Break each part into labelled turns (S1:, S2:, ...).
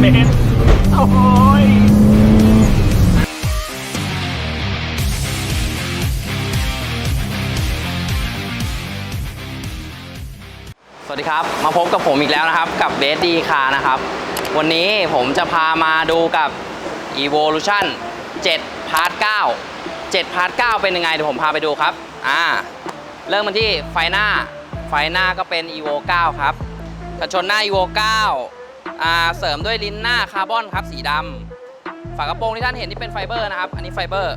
S1: เมตรโอ้ย
S2: สวัสดีครับ มาพบกับผมอีกแล้วนะครับ กับเบสดีคานะครับ วันนี้ผมจะพามาดูกับ Evolution 7 Part 9 7 Part 9 เป็นยังไง เดี๋ยวผมพาไปดูครับ อ่า เริ่มกันที่ไฟหน้า ไฟหน้าก็เป็น Evo 9 ครับกระชนหน้า Evo 9 อ่าเสริมด้วยลิ้นหน้าคาร์บอนครับสีดำฝากระโปรงที่ท่านเห็นที่เป็นไฟเบอร์นะครับ อันนี้ไฟเบอร์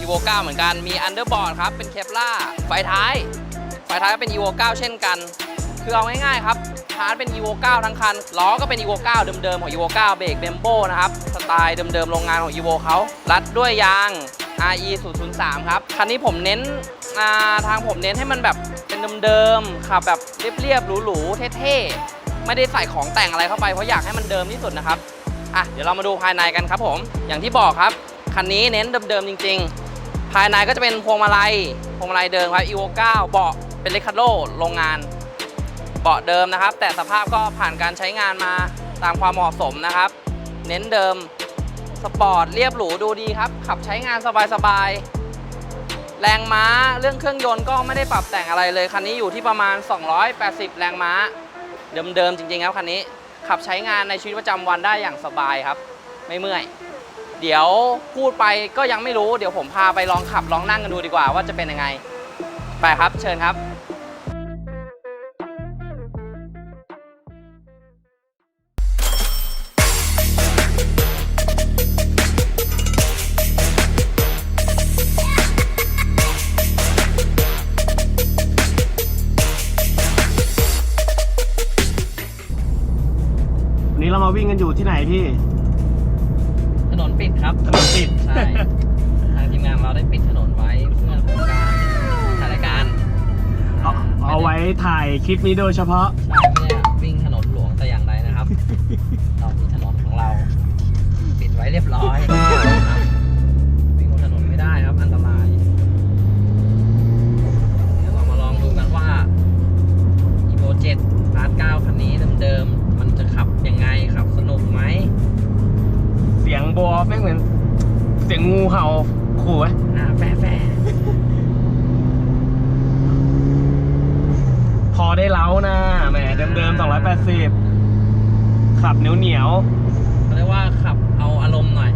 S2: Evo 9เหมือนกันมีอันเดอร์บอร์ดครับเป็นเคปล่าไฟท้าย ไฟท้ายก็เป็น Evo 9เช่นกัน คือเอาง่ายๆครับพาร์ทเป็น Evo 9ทั้งคันล้อก็เป็น Evo 9เดิมๆของ Evo 9เบรกเบมโบนะครับสไตล์เดิมๆโรงงานของ Evo เขารัดด้วยยาง RE 003ครับคันนี้ผมเน้นาทางผมเน้นให้มันแบบเป็นเดิมๆขับแบบเรียบๆหรูๆเท่ๆ ไม่ได้ใส่ของแต่งอะไรเข้าไปเพราะอยากให้มันเดิมที่สุดนะครับอะเดี๋ยวเรามาดูภายในกันครับผมอย่างที่บอกครับคันนี้เน้นเดิมๆจริง ๆ ภายในก็จะเป็นพวงมาลัยพวงมาลัยเดิมครับ Evo 9เบาะเป็นเลคาโดโรงงานเบาะเดิมนะครับ แต่สภาพก็ผ่านการใช้งานมาตามความเหมาะสมนะครับ เน้นเดิมสปอร์ตเรียบหรูดูดีครับ ขับใช้งานสบายๆ แรงม้าเรื่องเครื่องยนต์ก็ไม่ได้ปรับแต่งอะไรเลย คันนี้อยู่ที่ประมาณ 280 แรงม้า เดิมๆจริงๆครับคันนี้ ขับใช้งานในชีวิตประจำวันได้อย่างสบายครับ ไม่เมื่อย เดี๋ยวพูดไปก็ยังไม่รู้ เดี๋ยวผมพาไปลองขับลองนั่งกันดูดีกว่าว่าจะเป็นยังไง ไปครับเชิญครับ
S1: นนี้เรามาวิ่งกันอยู่ที่ไหนพี่
S2: ถนนปิดครับ
S1: ถนนปิด
S2: ใช่ ทางทีมงานเราได้ปิดถนนไว้เพื่อทำการถ่ายรายการ
S1: เอาเอาไว้ถ่ายคลิปนี้โดยเฉพาะ
S2: ใช่ไม่ได้วิ่งถนนหลวงแต่อย่างใดนะครับ เรามีถนนของเรา ปิดไว้เรียบร้อย เหมื
S1: อน เสียงงูเห่าขู่ไหม
S2: อ่าแฟร์แฟร์
S1: พอได้เล้านะแหมเดิมๆ280ขับเหนียวเหนียว
S2: เขาเรียกว่าขับเอาอารมณ์หน่อย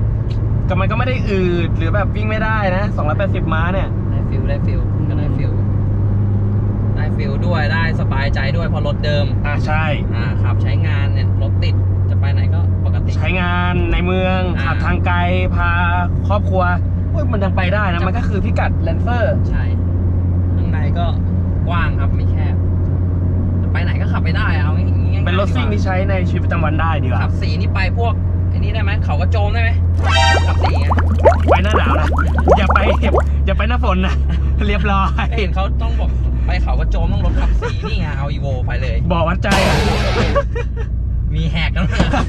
S1: ๆก็มันก็ไม่ได้อืดหรือแบบวิ่งไม่ได้นะ280ม้าเนี่ย
S2: ได้ฟิลได้ฟิลก็ได้ฟิลได้ฟิลด้วยได้สบายใจด้วยเพราะรถเดิม
S1: อ่าใช่
S2: อ่าขับใช้งานเนี่ยรถติด
S1: เมือง
S2: อ่า
S1: ขับทางไกลพาครอบครัวเฮ้ยมันยังไปได้นะมันก็คือพิกัดแลนเซอร์
S2: ใช่ข้างในก็กว้างครับไม่แคบจะไปไหนก็ขับไปได้เอาง่ายๆ
S1: เป็นรถซิ่งที่ใช้ในชีวิตประจำวันได้ดีกว่า
S2: ขับสีนี่ไปพวกไอ้นี้ได้ไหมเขากระโจมได้ไหมขับสีไง
S1: ไปหน้าหนาวนะอย่าไปอย่าไปหน้าฝนนะ เรียบร้อย
S2: เห็นเขาต้องบอกไปเขากระโจมต้องรถขับสีนี่ไงเอาอีโวไปเลย
S1: บอกวัดใจอะ
S2: มีแหกกันไหมอ่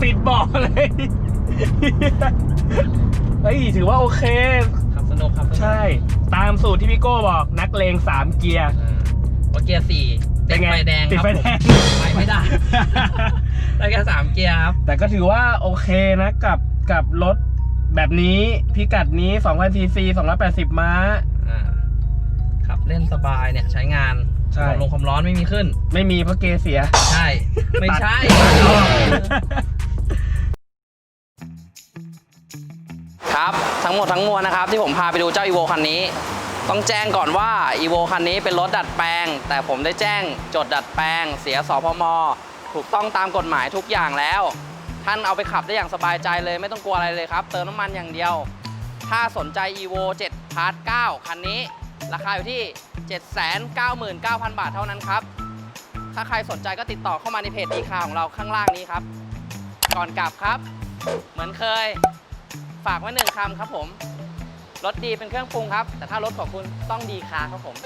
S1: ตัวติดเบอกเลยเฮ้ยถือว่าโอเค
S2: ขับสนุกขับสนุก
S1: ใช่ ตามสูตรที่พี่โก้บอกนักเลงสามเกียร์
S2: อ่าเพราะเกียร์สี่
S1: เป็
S2: ติ
S1: น
S2: ด
S1: ไง
S2: ไฟแดง
S1: ติด
S2: ครับ
S1: ไฟแดง
S2: ผมไปไม่ได้ได้แค่สามเกียร์ครับ
S1: แต่ก็ถือว่าโอเคนะกับกับรถแบบนี้พิกัดนี้2,000ซีซี280 ม้า
S2: อ่าขับเล่นสบายเนี่ยใช้งาน
S1: ใช่
S2: ความลงความร้อนไม่มีขึ้น
S1: ไม่มีเพราะเกยร์เสีย
S2: ใช่ ไม่ใช่ ครับทั้งหมดทั้งมวลนะครับ ที่ผมพาไปดูเจ้า EVO คันนี้ ต้องแจ้งก่อนว่า EVO คันนี้เป็นรถดัดแปลง แต่ผมได้แจ้งจดดัดแปลง เสียสพมถูกต้องตามกฎหมายทุกอย่างแล้ว ท่านเอาไปขับได้อย่างสบายใจเลยไม่ต้องกลัวอะไรเลยครับ เติมน้ำมันอย่างเดียว ถ้าสนใจ EVO 7 Part 9 คันนี้ ราคาอยู่ที่ 799,000 บาทเท่านั้นครับ ถ้าใครสนใจก็ติดต่อเข้ามาในเพจดีคาของเราข้างล่างนี้ครับ ก่อนกลับครับ เหมือนเคย ฝากไว้หนึ่งคำครับผม รสดีเป็นเครื่องปรุงครับ แต่ถ้ารสของคุณต้องดีคาครับผม